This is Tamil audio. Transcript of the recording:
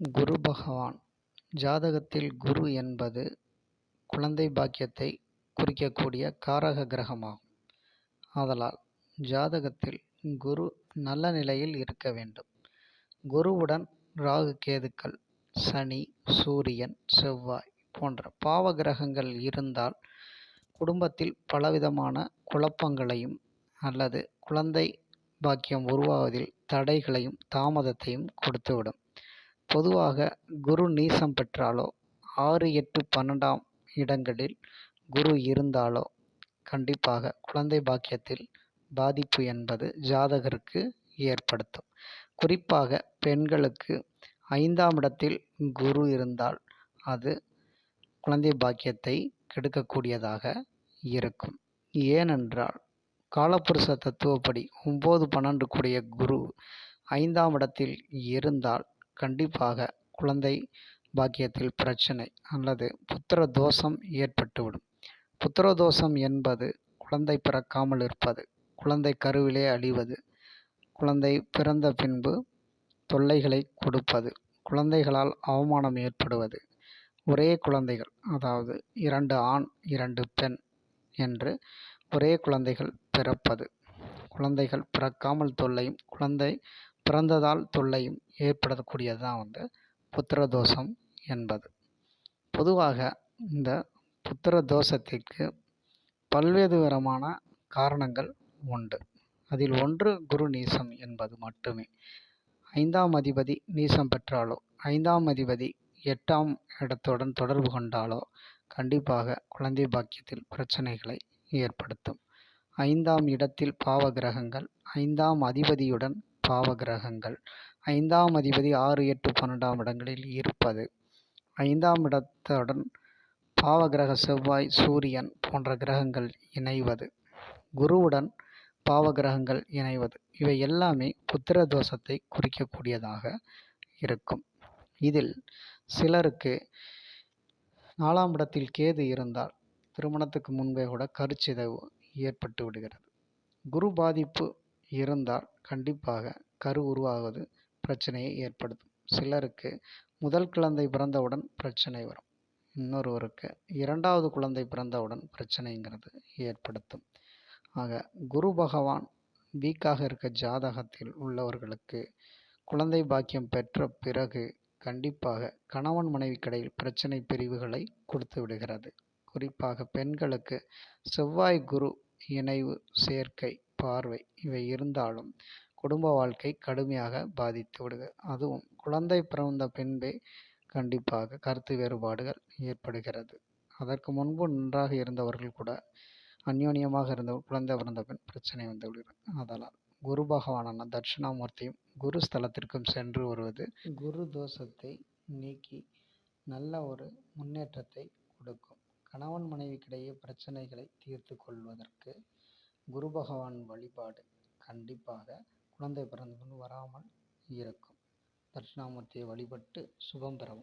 குரு பகவான். ஜாதகத்தில் குரு என்பது குழந்தை பாக்கியத்தை குறிக்கக்கூடிய காரக கிரகமாகும். ஆதலால் ஜாதகத்தில் குரு நல்ல நிலையில் இருக்க வேண்டும். குருவுடன் ராகு கேதுக்கள் சனி சூரியன் செவ்வாய் போன்ற பாவ கிரகங்கள் இருந்தால் குடும்பத்தில் பலவிதமான குழப்பங்களையும் அல்லது குழந்தை பாக்கியம் உருவாவதில் தடைகளையும் தாமதத்தையும் கொடுத்துவிடும். பொதுவாக குரு நீசம் பெற்றாலோ ஆறு எட்டு பன்னெண்டாம் இடங்களில் குரு இருந்தாலோ கண்டிப்பாக குழந்தை பாக்கியத்தில் பாதிப்பு என்பது ஜாதகருக்கு ஏற்படுத்தும். குறிப்பாக பெண்களுக்கு ஐந்தாம் இடத்தில் குரு இருந்தால் அது குழந்தை பாக்கியத்தை கெடுக்கக்கூடியதாக இருக்கும். ஏனென்றால் காலப்புருஷ தத்துவப்படி ஒம்பது பன்னெண்டு கூடிய குரு ஐந்தாம் இடத்தில் இருந்தால் கண்டிப்பாக குழந்தை பாக்கியத்தில் பிரச்சனை அல்லது புத்திர தோஷம் ஏற்பட்டுவிடும். புத்திர தோஷம் என்பது குழந்தை பிறக்காமல் இருப்பது குழந்தை கருவிலே அழிவது குழந்தை பிறந்த பின்பு தொல்லைகளை கொடுப்பது குழந்தைகளால் அவமானம் ஏற்படுவது. ஒரே குழந்தைகள் அதாவது இரண்டு ஆண் இரண்டு பெண் என்று ஒரே குழந்தைகள் பிறப்பது. குழந்தைகள் பிறக்காமல் தொல்லையும் குழந்தை பிறந்ததால் தொல்லையும் ஏற்படக்கூடியது தான் வந்து புத்திர தோஷம் என்பது. பொதுவாக இந்த புத்திர தோஷத்திற்கு பல்வேறு விதமான காரணங்கள் உண்டு. அதில் ஒன்று குரு நீசம் என்பது மட்டுமே. ஐந்தாம் அதிபதி நீசம் பெற்றாலோ ஐந்தாம் அதிபதி எட்டாம் இடத்துடன் தொடர்பு கொண்டாலோ கண்டிப்பாக குழந்தை பாக்கியத்தில் பிரச்சனைகளை ஏற்படுத்தும். ஐந்தாம் இடத்தில் பாவ கிரகங்கள் ஐந்தாம் அதிபதியுடன் பாவ கிரகங்கள் ஐந்தாம் அதிபதி ஆறு எட்டு பன்னெண்டாம் இடங்களில் இருப்பது. ஐந்தாம் இடத்துடன் பாவ கிரக செவ்வாய் சூரியன் போன்ற கிரகங்கள் இணைவது. குருவுடன் பாவ கிரகங்கள் இணைவது. இவை எல்லாமே புத்திர தோஷத்தை குறிக்கக்கூடியதாக இருக்கும். இதில் சிலருக்கு நாலாம் இடத்தில் கேது இருந்தால் திருமணத்துக்கு முன்பே கூட கருச்சிதைவு ஏற்பட்டு விடுகிறது. குரு பாதிப்பு இருந்தால் கண்டிப்பாக கரு உருவாவது பிரச்சனையை ஏற்படுத்தும். சிலருக்கு முதல் குழந்தை பிறந்தவுடன் பிரச்சனை வரும். இன்னொருவருக்கு இரண்டாவது குழந்தை பிறந்தவுடன் பிரச்சனைங்கிறது ஏற்படுத்தும். ஆக குரு பகவான் வீக்காக இருக்க ஜாதகத்தில் உள்ளவர்களுக்கு குழந்தை பாக்கியம் பெற்ற பிறகு கண்டிப்பாக கணவன் மனைவிக்கிடையில் பிரச்சனை பிரிவுகளை கொடுத்து விடுகிறது. குறிப்பாக பெண்களுக்கு செவ்வாய் குரு இணைவு சேர்க்கை பார்வை இவை இருந்தாலும் குடும்ப வாழ்க்கை கடுமையாக பாதித்து விடுது. அதுவும் குழந்தை பிறந்த பின்பே கண்டிப்பாக கருத்து வேறுபாடுகள் ஏற்படுகிறது. அதற்கு முன்பு நன்றாக இருந்தவர்கள் கூட அந்யோன்யமாக இருந்த குழந்தை பிறந்த பின் பிரச்சனை வந்து விடுகிறது அதனால் குரு பகவானான தட்சிணாமூர்த்தியும் குரு ஸ்தலத்திற்கும் சென்று வருவது குரு தோஷத்தை நீக்கி நல்ல ஒரு முன்னேற்றத்தை கொடுக்கும். கணவன் மனைவிக்கிடையே பிரச்சனைகளை தீர்த்து கொள்வதற்கு குரு பகவான் வழிபாடு கண்டிப்பாக குழந்தை பிறந்த வராமல் இருக்கும். தட்சிணாமூர்த்தியை வழிபட்டு சுகம் பெறவும்.